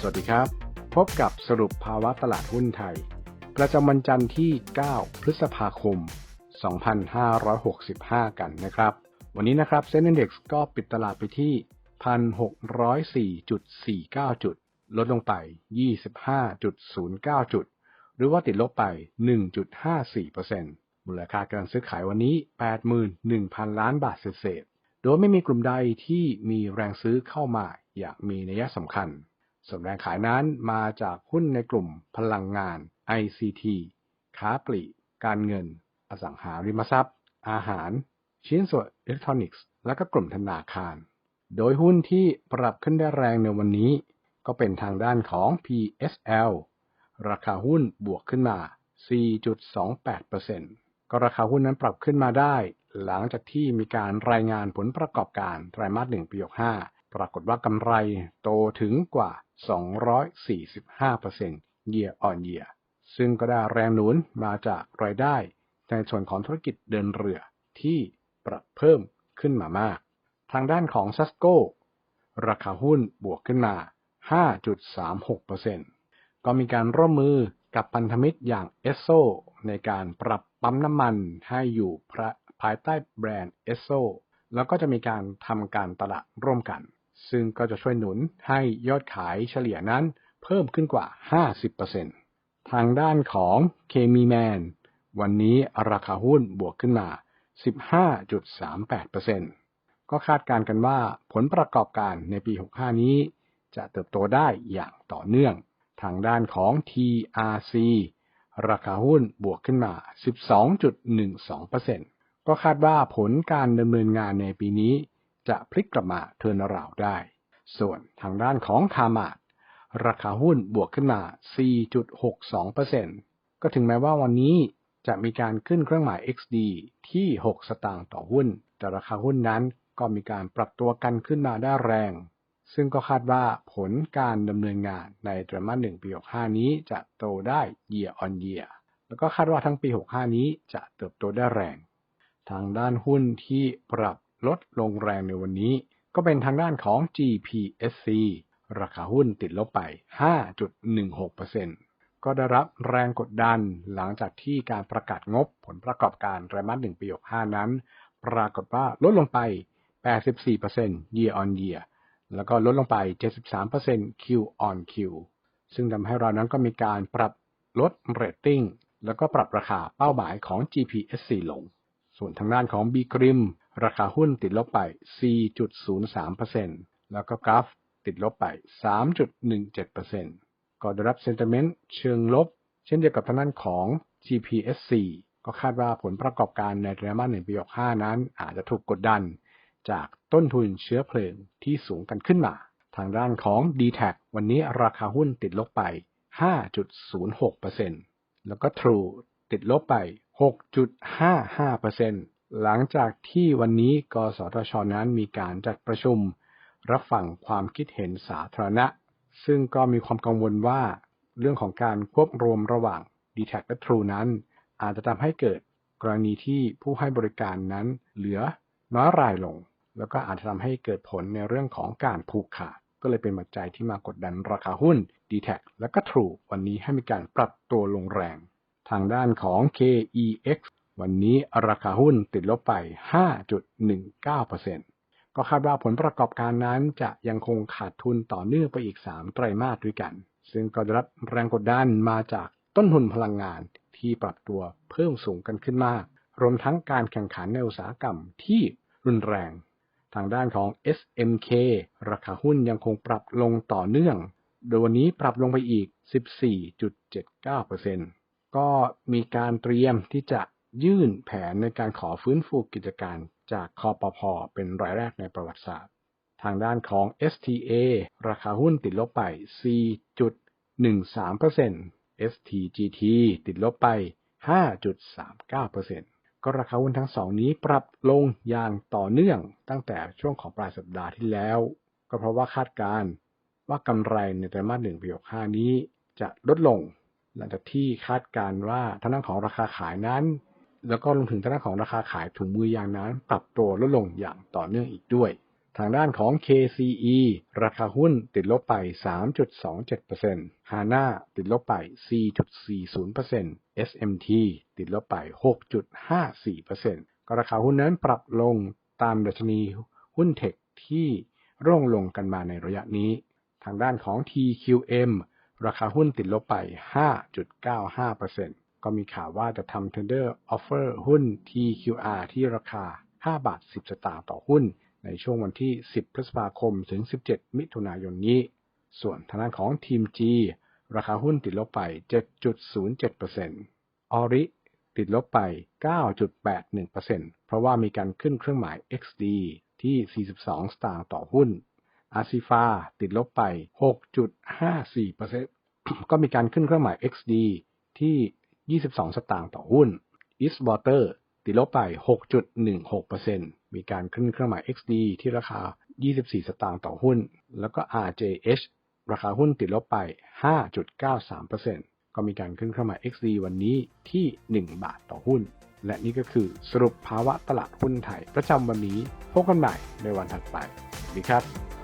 สวัสดีครับ พบกับสรุปภาวะตลาดหุ้นไทย ประจำวันจันทร์ที่ 9 พฤษภาคม 2565 กันนะครับ วันนี้นะครับเซ็นดี x ก็ปิดตลาดไปที่ 1,604.49 จุด ลดลงไป 25.09 จุด หรือว่าติดลบไป 1.54%มูลค่าการซื้อขายวันนี้ 81,000 ล้านบาทเศษโดยไม่มีกลุ่มใดที่มีแรงซื้อเข้ามาอย่างมีนัยสำคัญ ส่วนแรงขายนั้นมาจากหุ้นในกลุ่มพลังงาน ICT ค้าปลีก การเงิน อสังหาริมทรัพย์ อาหาร ชิ้นส่วนอิเล็กทรอนิกส์ และก็กลุ่มธนาคาร โดยหุ้นที่ปรับขึ้นได้แรงในวันนี้ ก็เป็นทางด้านของ PSL ราคาหุ้นบวกขึ้นมา 4.28%ก็ราคาหุ้นนั้นปรับขึ้นมาได้ หลังจากที่มีการรายงานผลประกอบการไตรมาส1ปี65ปรากฏว่ากำไรโตถึงกว่า 245% year on year ซึ่งก็ได้แรงหนุนมาจากรายได้ในส่วนของธุรกิจเดินเรือที่ปรับเพิ่มขึ้นมามาก ทางด้านของ s a s c o ราคาหุ้นบวกขึ้นมา 5.36%ก็มีการร่วมมือกับพันธมิตรอย่างเอสโซในการปรับปั๊มน้ำมันให้อยู่ภายใต้แบรนด์เอสโซแล้วก็จะมีการทำการตลาดร่วมกัน ซึ่งก็จะช่วยหนุนให้ยอดขายเฉลี่ยนั้นเพิ่มขึ้นกว่า 50%ทางด้านของเคมีแมนวันนี้ราคาหุ้นบวกขึ้นมา 15.38%ก็คาดการณ์กันว่าผลประกอบการในปี 65 นี้ จะเติบโตได้อย่างต่อเนื่อง ทางด้านของ TRC ราคาหุ้นบวกขึ้นมา 12.12%ก็คาดว่าผลการดำเนินงานในปีนี้ จะพลิกกลับมาเทินราวได้ ส่วนทางด้านของคามาดราคาหุ้นบวกขึ้นมา 4.62%ก็ถึงแม้ว่าวันนี้จะมีการขึ้นเครื่องหมาย XD ที่ 6 สตางค์ต่อหุ้น แต่ราคาหุ้นนั้นก็มีการปรับตัวกันขึ้นมาได้แรง ซึ่งก็คาดว่าผลการดำเนินงานในไตรมาส1ปี 65 นี้จะโตได้ year on year แล้วก็คาดว่าทั้งปี 65 นี้จะเติบโตได้แรง ทางด้านหุ้นที่ปรับ ลดลงแรงในวันนี้ ก็เป็นทางด้านของ GPSC ราคาหุ้นติดลบไป 5.16%ก็ได้รับแรงกดดันหลังจากที่การประกาศงบผลประกอบการไตรมาส1ปี65นั้น ปรากฏว่าลดลงไป 84% year on year แล้วก็ลดลงไป 73% Q on Q ซึ่งทำให้เรานั้นก็มีการปรับลดเรตติ้งแล้วก็ปรับราคาเป้าหมายของ GPSC ลง ส่วนทางด้านของ B Grim ร ราคาหุ้นติดลบไป 4.03%แล้วก็กราฟติดลบไป 3.17%ก็ได้รับเซนติเมนต์เชิงลบ เช่นเดียวกับทางด้านของ GPSC ก็คาดว่าผลประกอบการในไตรมาส1ปี65นั้น อาจจะถูกกดดัน จากต้นทุนเชื้อเพลิงที่สูงกันขึ้นมา ทางด้านของ d t แทวันนี้ราคาหุ้นติดลบไป 5.06%แล้วก็ True ติดลบไป 6.55% หลังจากที่วันนี้กสทชนั้นมีการจัดประชุม รับฟังความคิดเห็นสาธารณะ ซึ่งก็มีความกังวลว่าเรื่องของการควบรวมระหว่าง d t แทและ True นั้น อาจจะทำให้เกิดกรณีที่ผู้ให้บริการนั้นเหลือน้อยรายลง แล้วก็อาจจะทำให้เกิดผลในเรื่องของการผูกขาด ก็เลยเป็นปัจจัยที่มากดดันราคาหุ้น d t แทและก็ True วันนี้ให้มีการปรับตัวลงแรง ทางด้านของ KEX วันนี้ราคาหุ้นติดลบไป 5.19%ก็คาดว่าผลประกอบการนั้นจะยังคงขาดทุนต่อเนื่องไปอีก 3 ไตรมาสด้วยกัน ซึ่งก็ได้รับแรงกดดันมาจากต้นทุนพลังงานที่ปรับตัวเพิ่มสูงกันขึ้นมาก รวมทั้งการแข่งขันในอุตสาหกรรมที่รุนแรง ทางด้านของ SMK ราคาหุ้นยังคงปรับลงต่อเนื่อง โดยวันนี้ปรับลงไปอีก 14.79%ก็มีการเตรียมที่จะ ยื่นแผนในการขอฟื้นฟูกิจการจากคอปพอเป็นรายแรกในประวัติศาสตร์ ทางด้านของ STA ราคาหุ้นติดลบไป 4.13% STGT ติดลบไป 5.39%ก็ราคาหุ้นทั้งสองนี้ปรับลงอย่างต่อเนื่องตั้งแต่ช่วงของปลายสัปดาห์ที่แล้ว ก็เพราะว่าคาดการณ์ว่ากำไรในไตรมาส1ปี65นี้จะลดลง หลังจากที่คาดการว่าทางด้านของราคาขายนั้น แล้วก็รวมถึงทางด้านของราคาขายถุงมือยางนั้นปรับตัวลดลงอย่างต่อเนื่องอีกด้วย ทางด้านของ KCE ราคาหุ้นติดลบไป 3.27% HANA ติดลบไป 4.40% SMT ติดลบไป 6.54%ก็ราคาหุ้นนั้นปรับลงตามดัชนีหุ้นเทคที่ร่วงลงกันมาในระยะนี้ ทางด้านของ TQM ราคาหุ้นติดลบไป 5.95% ก็มีข่าวว่าจะทำ tender offer หุ้น TQR ที่ราคา 5 บาท 10 สตางค์ต่อหุ้น ในช่วงวันที่ 10 พฤษภาคม ถึง 17 มิถุนายนนี้ ส่วนทางด้านของทีม G ราคาหุ้นติดลบไป 7.07%ออริติดลบไป 9.81%เพราะว่ามีการขึ้นเครื่องหมาย XD ที่ 42 สตางค์ต่อหุ้น อาซิฟาติดลบไป 6.54%ก็มีการขึ้นเครื่องหมาย XD ที่ 22 สตางค์ต่อหุ้น East Water ติดลบไป 6.16%มีการขึ้นเครื่องหมาย XD ที่ราคา 24 สตางค์ต่อหุ้น แล้วก็ RJH ราคาหุ้นติดลบไป 5.93%ก็มีการขึ้นเครื่องหมาย XD วันนี้ที่ 1 บาทต่อหุ้น และนี่ก็คือสรุปภาวะตลาดหุ้นไทย ประจำวันนี้พบกันใหม่ในวันถัดไปสวัสดีครับ